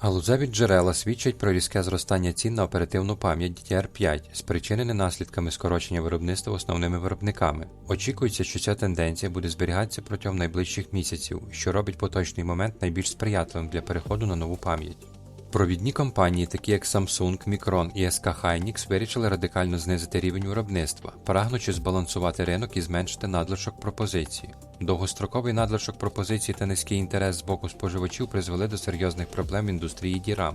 Галузеві джерела свідчать про різке зростання цін на оперативну пам'ять DDR5, спричинене наслідками скорочення виробництва основними виробниками. Очікується, що ця тенденція буде зберігатися протягом найближчих місяців, що робить поточний момент найбільш сприятливим для переходу на нову пам'ять. Провідні компанії, такі як Samsung, Micron і SK Hynix, вирішили радикально знизити рівень виробництва, прагнучи збалансувати ринок і зменшити надлишок пропозиції. Довгостроковий надлишок пропозицій та низький інтерес з боку споживачів призвели до серйозних проблем в індустрії DRAM.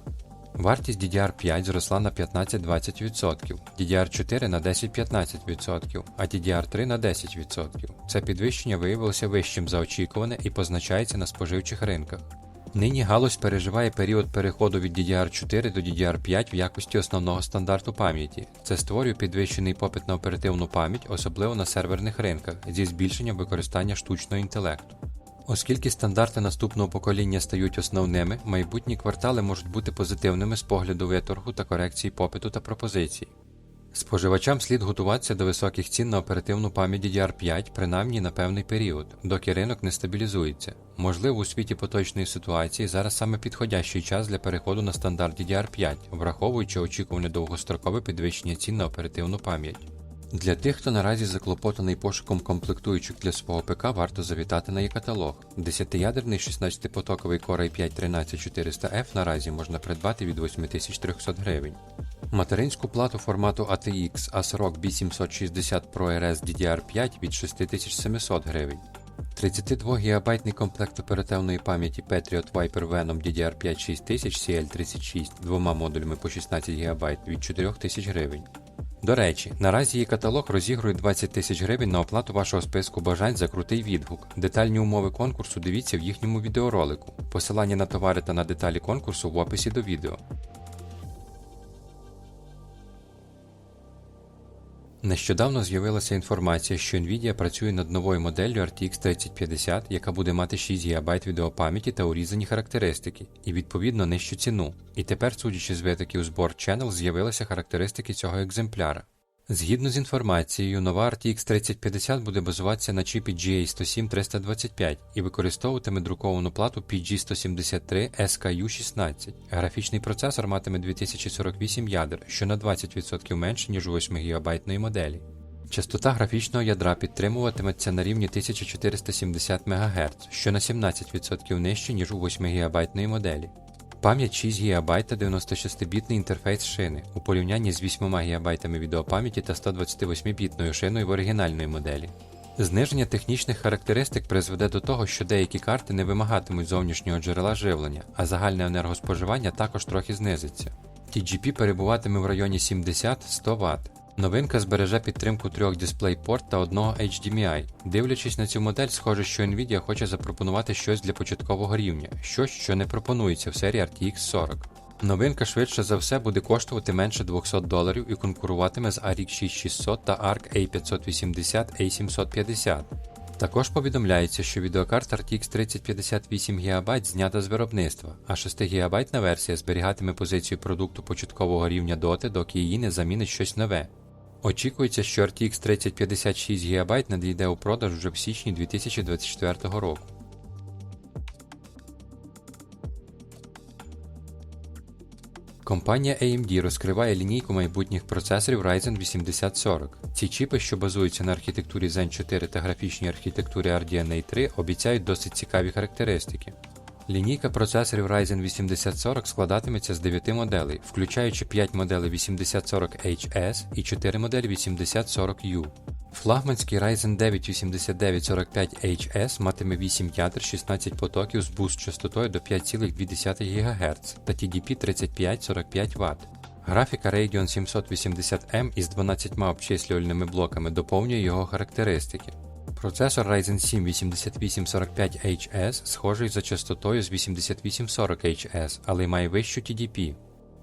Вартість DDR5 зросла на 15-20%, DDR4 на 10-15%, а DDR3 на 10%. Це підвищення виявилося вищим за очікуване і позначається на споживчих ринках. Нині галузь переживає період переходу від DDR4 до DDR5 в якості основного стандарту пам'яті. Це створює підвищений попит на оперативну пам'ять, особливо на серверних ринках, зі збільшенням використання штучного інтелекту. Оскільки стандарти наступного покоління стають основними, майбутні квартали можуть бути позитивними з погляду виторгу та корекції попиту та пропозицій. Споживачам слід готуватися до високих цін на оперативну пам'ять DDR5 принаймні на певний період, доки ринок не стабілізується. Можливо, у світі поточної ситуації зараз саме підходящий час для переходу на стандарт DDR5, враховуючи очікуване довгострокове підвищення цін на оперативну пам'ять. Для тих, хто наразі заклопотаний пошуком комплектуючих для свого ПК, варто завітати на e-каталог. 10-ядерний 16-потоковий Core i5 13400F наразі можна придбати від 8300 гривень. Материнську плату формату ATX ASRock B760 Pro RS DDR5 від 6700 гривень. 32 ГБ комплект оперативної пам'яті Patriot Viper Venom DDR5 6000 CL36 двома модулями по 16 ГБ від 4000 гривень. До речі, наразі її каталог розігрує 20 тисяч гривень на оплату вашого списку бажань за крутий відгук. Детальні умови конкурсу дивіться в їхньому відеоролику. Посилання на товари та на деталі конкурсу в описі до відео. Нещодавно з'явилася інформація, що Nvidia працює над новою моделлю RTX 3050, яка буде мати 6 ГБ відеопам'яті та урізані характеристики, і відповідно нижчу ціну. І тепер, судячи з витоків збор Channel, з'явилися характеристики цього екземпляра. Згідно з інформацією, нова RTX 3050 буде базуватися на чіпі GA107-325 і використовуватиме друковану плату PG173 SKU16. Графічний процесор матиме 2048 ядер, що на 20% менше, ніж у 8 ГБ моделі. Частота графічного ядра підтримуватиметься на рівні 1470 МГц, що на 17% нижче, ніж у 8 ГБ моделі. Пам'ять 6 ГБ та 96-бітний інтерфейс шини у порівнянні з 8 ГБ відеопам'яті та 128-бітною шиною в оригінальної моделі. Зниження технічних характеристик призведе до того, що деякі карти не вимагатимуть зовнішнього джерела живлення, а загальне енергоспоживання також трохи знизиться. TGP перебуватиме в районі 70-100 Вт. Новинка збереже підтримку трьох DisplayPort та одного HDMI. Дивлячись на цю модель, схоже, що Nvidia хоче запропонувати щось для початкового рівня, щось, що не пропонується в серії RTX 40. Новинка швидше за все буде коштувати менше 200 доларів і конкуруватиме з RX 6600 та ARC A580 A750. Також повідомляється, що відеокарта RTX 3058 ГБ знята з виробництва, а 6 ГБ версія зберігатиме позицію продукту початкового рівня доти, доки її не замінить щось нове. Очікується, що RTX 3056 ГБ надійде у продаж вже в січні 2024 року. Компанія AMD розкриває лінійку майбутніх процесорів Ryzen 8040. Ці чіпи, що базуються на архітектурі Zen 4 та графічній архітектурі RDNA 3, обіцяють досить цікаві характеристики. Лінійка процесорів Ryzen 8040 складатиметься з 9 моделей, включаючи 5 моделей 8040HS і 4 моделі 8040U. Флагманський Ryzen 9 8945HS матиме 8 ядер 16 потоків з буст частотою до 5,2 ГГц та TDP 3545 Вт. Графіка Radeon 780M із 12 обчислювальними блоками доповнює його характеристики. Процесор Ryzen 7 8845HS схожий за частотою з 8840HS, але має вищу TDP.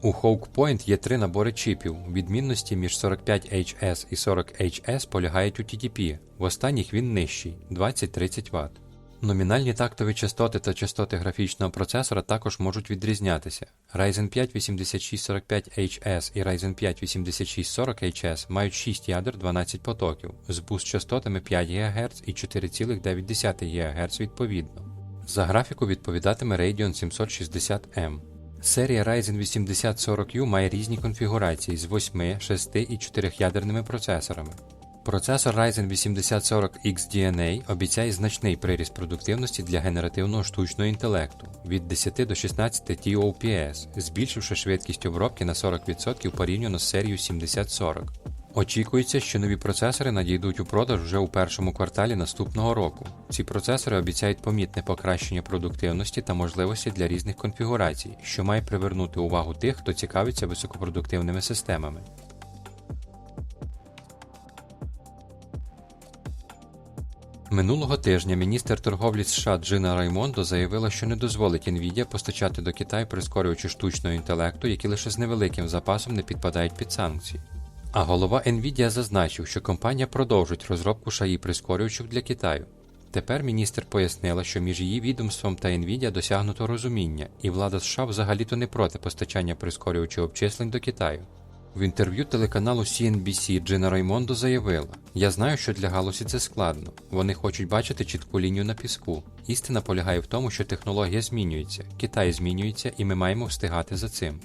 У Hawk Point є три набори чіпів. Відмінності між 45HS і 40HS полягають у TDP. В останніх він нижчий 20-30 Вт. Номінальні тактові частоти та частоти графічного процесора також можуть відрізнятися. Ryzen 5 8645HS і Ryzen 5 8640HS мають 6 ядер 12 потоків з буст частотами 5 ГГц і 4,9 ГГц відповідно. За графіку відповідатиме Radeon 760M. Серія Ryzen 8040U має різні конфігурації з 8, 6 і 4 ядерними процесорами. Процесор Ryzen 8040 XDNA обіцяє значний приріст продуктивності для генеративного штучного інтелекту від 10 до 16 TOPS, збільшивши швидкість обробки на 40% порівняно з серією 7040. Очікується, що нові процесори надійдуть у продаж вже у першому кварталі наступного року. Ці процесори обіцяють помітне покращення продуктивності та можливості для різних конфігурацій, що має привернути увагу тих, хто цікавиться високопродуктивними системами. Минулого тижня міністр торговлі США Джина Раймондо заявила, що не дозволить Nvidia постачати до Китаю прискорювачі штучного інтелекту, які лише з невеликим запасом не підпадають під санкції. А голова Nvidia зазначив, що компанія продовжить розробку шаї прискорювачів для Китаю. Тепер міністр пояснила, що між її відомством та Nvidia досягнуто розуміння, і влада США взагалі-то не проти постачання прискорювачів обчислень до Китаю. В інтерв'ю телеканалу CNBC Джина Раймондо заявила: Я знаю, що для галузі це складно. Вони хочуть бачити чітку лінію на піску. Істина полягає в тому, що технологія змінюється, Китай змінюється, і ми маємо встигати за цим.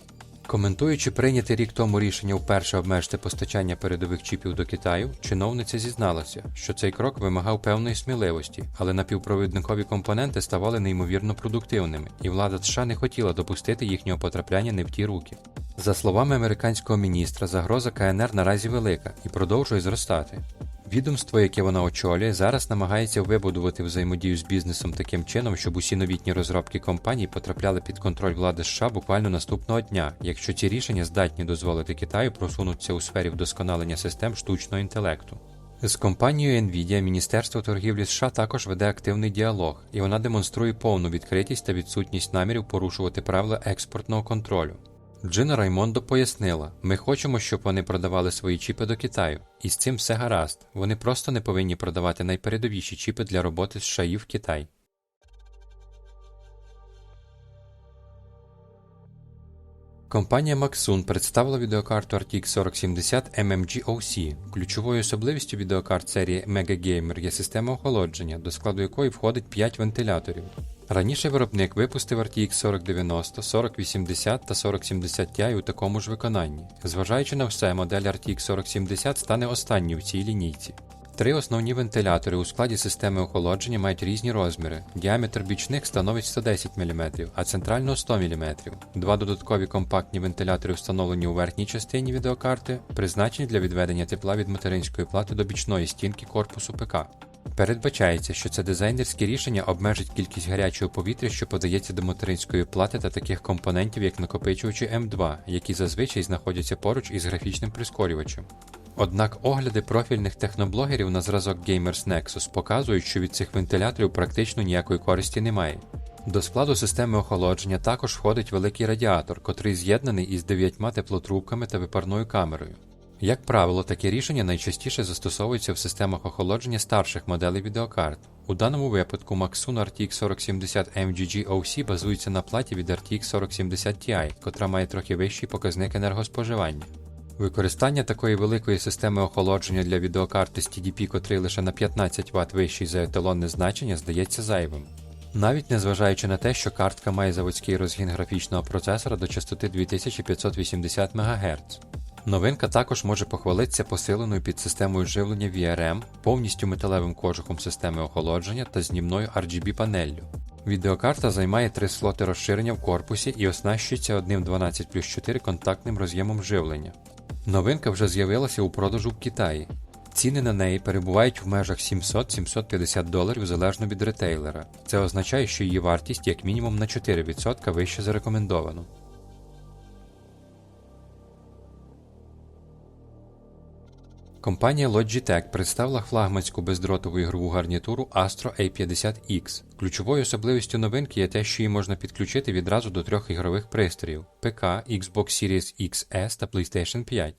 Коментуючи прийняте рік тому рішення вперше обмежити постачання передових чіпів до Китаю, чиновниця зізналася, що цей крок вимагав певної сміливості, але напівпровідникові компоненти ставали неймовірно продуктивними, і влада США не хотіла допустити їхнього потрапляння не в ті руки. За словами американського міністра, загроза КНР наразі велика і продовжує зростати. Відомство, яке вона очолює, зараз намагається вибудувати взаємодію з бізнесом таким чином, щоб усі новітні розробки компаній потрапляли під контроль влади США буквально наступного дня, якщо ці рішення здатні дозволити Китаю просунутися у сфері вдосконалення систем штучного інтелекту. З компанією Nvidia Міністерство торгівлі США також веде активний діалог, і вона демонструє повну відкритість та відсутність намірів порушувати правила експортного контролю. Джина Раймондо пояснила: ми хочемо, щоб вони продавали свої чіпи до Китаю, і з цим все гаразд. Вони просто не повинні продавати найпередовіші чіпи для роботи з шаї в Китай. Компанія Maxun представила відеокарту RTX 4070 MMG OC. Ключовою особливістю відеокарт серії Mega Gamer є система охолодження, до складу якої входить 5 вентиляторів. Раніше виробник випустив RTX 4090, 4080 та 4070 Ti у такому ж виконанні. Зважаючи на все, модель RTX 4070 стане останньою в цій лінійці. Три основні вентилятори у складі системи охолодження мають різні розміри. Діаметр бічних становить 110 мм, а центрального 100 мм. Два додаткові компактні вентилятори встановлені у верхній частині відеокарти, призначені для відведення тепла від материнської плати до бічної стінки корпусу ПК. Передбачається, що це дизайнерське рішення обмежить кількість гарячого повітря, що подається до материнської плати та таких компонентів, як накопичувачі М2, які зазвичай знаходяться поруч із графічним прискорювачем. Однак огляди профільних техноблогерів на зразок Gamers Nexus показують, що від цих вентиляторів практично ніякої користі немає. До складу системи охолодження також входить великий радіатор, котрий з'єднаний із дев'ятьма теплотрубками та випарною камерою. Як правило, такі рішення найчастіше застосовуються в системах охолодження старших моделей відеокарт. У даному випадку Maxun RTX 4070 MGG OC базується на платі від RTX 4070 Ti, котра має трохи вищий показник енергоспоживання. Використання такої великої системи охолодження для відеокарти з TDP, котрий лише на 15 Вт вищий за еталонне значення, здається зайвим. Навіть незважаючи на те, що картка має заводський розгін графічного процесора до частоти 2580 МГц. Новинка також може похвалитися посиленою підсистемою живлення VRM, повністю металевим кожухом системи охолодження та знімною RGB панеллю. Відеокарта займає три слоти розширення в корпусі і оснащується одним 12 плюс 4 контактним роз'ємом живлення. Новинка вже з'явилася у продажу в Китаї. Ціни на неї перебувають в межах 700-750 доларів залежно від ретейлера. Це означає, що її вартість як мінімум на 4% вище за рекомендовану. Компанія Logitech представила флагманську бездротову ігрову гарнітуру Astro A50X. Ключовою особливістю новинки є те, що її можна підключити відразу до трьох ігрових пристроїв ПК, Xbox Series XS та PlayStation 5.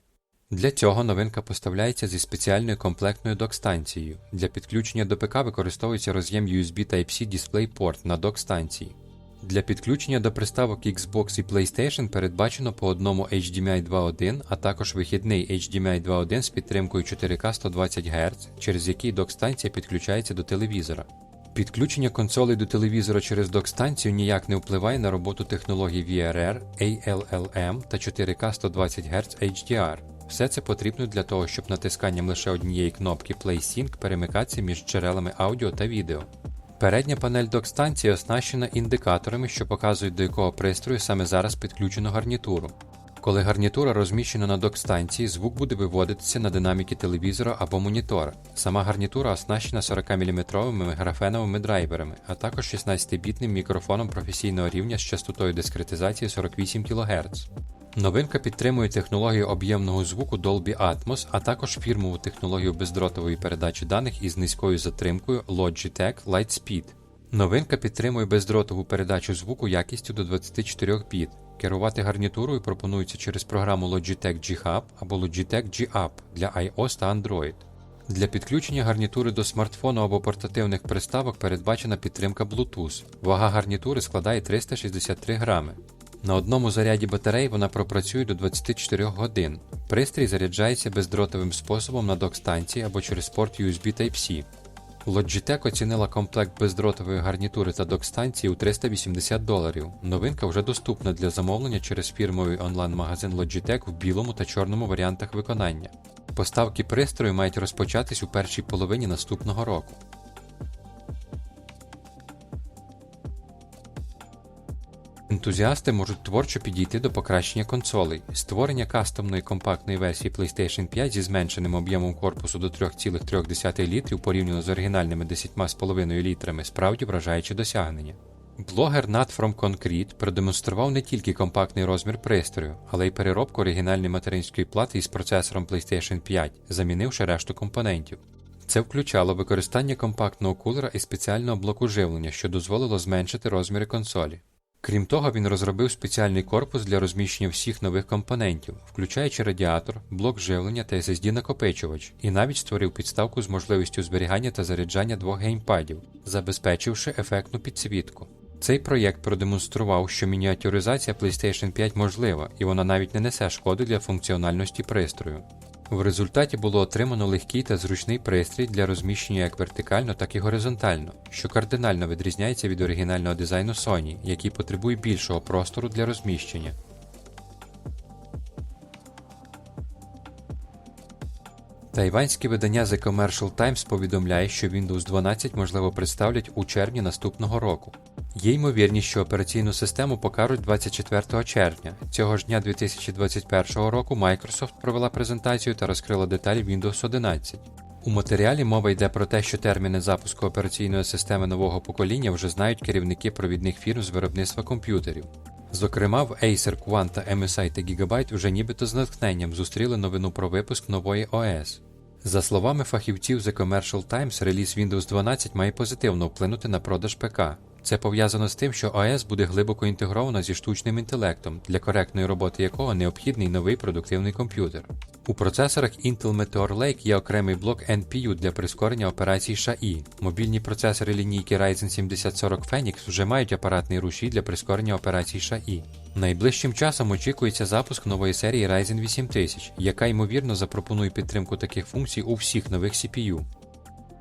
Для цього новинка поставляється зі спеціальною комплектною док-станцією. Для підключення до ПК використовується роз'єм USB Type-C DisplayPort на док-станції. Для підключення до приставок Xbox і PlayStation передбачено по одному HDMI 2.1, а також вихідний HDMI 2.1 з підтримкою 4К 120 Гц, через який док-станція підключається до телевізора. Підключення консолей до телевізора через док-станцію ніяк не впливає на роботу технологій VRR, ALLM та 4K 120 Гц HDR. Все це потрібно для того, щоб натисканням лише однієї кнопки Play Sync перемикатися між джерелами аудіо та відео. Передня панель док-станції оснащена індикаторами, що показують до якого пристрою саме зараз підключено гарнітуру. Коли гарнітура розміщена на док-станції, звук буде виводитися на динаміки телевізора або монітора. Сама гарнітура оснащена 40-мм графеновими драйверами, а також 16-бітним мікрофоном професійного рівня з частотою дискретизації 48 кГц. Новинка підтримує технологію об'ємного звуку Dolby Atmos, а також фірмову технологію бездротової передачі даних із низькою затримкою Logitech Lightspeed. Новинка підтримує бездротову передачу звуку якістю до 24 біт. Керувати гарнітурою пропонується через програму Logitech G Hub або Logitech G App для iOS та Android. Для підключення гарнітури до смартфону або портативних приставок передбачена підтримка Bluetooth. Вага гарнітури складає 363 грами. На одному заряді батарей вона пропрацює до 24 годин. Пристрій заряджається бездротовим способом на док-станції або через порт USB Type-C. Logitech оцінила комплект бездротової гарнітури та док-станції у 380 доларів. Новинка вже доступна для замовлення через фірмовий онлайн-магазин Logitech в білому та чорному варіантах виконання. Поставки пристрою мають розпочатись у першій половині наступного року. Ентузіасти можуть творчо підійти до покращення консолей. Створення кастомної компактної версії PlayStation 5 зі зменшеним об'ємом корпусу до 3,3 літрів порівняно з оригінальними 10,5 літрами справді вражаюче досягнення. Блогер Nat From Concrete продемонстрував не тільки компактний розмір пристрою, але й переробку оригінальної материнської плати із процесором PlayStation 5, замінивши решту компонентів. Це включало використання компактного кулера і спеціального блоку живлення, що дозволило зменшити розміри консолі. Крім того, він розробив спеціальний корпус для розміщення всіх нових компонентів, включаючи радіатор, блок живлення та SSD-накопичувач, і навіть створив підставку з можливістю зберігання та заряджання двох геймпадів, забезпечивши ефектну підсвітку. Цей проєкт продемонстрував, що мініатюризація PlayStation 5 можлива, і вона навіть не несе шкоди для функціональності пристрою. В результаті було отримано легкий та зручний пристрій для розміщення як вертикально, так і горизонтально, що кардинально відрізняється від оригінального дизайну Sony, який потребує більшого простору для розміщення. Тайванське видання The Commercial Times повідомляє, що Windows 12 можливо представлять у червні наступного року. Є ймовірність, що операційну систему покажуть 24 червня. Цього ж дня 2021 року Microsoft провела презентацію та розкрила деталі Windows 11. У матеріалі мова йде про те, що терміни запуску операційної системи нового покоління вже знають керівники провідних фірм з виробництва комп'ютерів. Зокрема, в Acer, Quanta, MSI та Gigabyte вже нібито з натхненням зустріли новину про випуск нової ОС. За словами фахівців The Commercial Times, реліз Windows 12 має позитивно вплинути на продаж ПК. Це пов'язано з тим, що ОС буде глибоко інтегрована зі штучним інтелектом, для коректної роботи якого необхідний новий продуктивний комп'ютер. У процесорах Intel Meteor Lake є окремий блок NPU для прискорення операцій SHA-I. Мобільні процесори лінійки Ryzen 7040 Phoenix вже мають апаратний рушій для прискорення операцій SHA-I. Найближчим часом очікується запуск нової серії Ryzen 8000, яка ймовірно запропонує підтримку таких функцій у всіх нових CPU.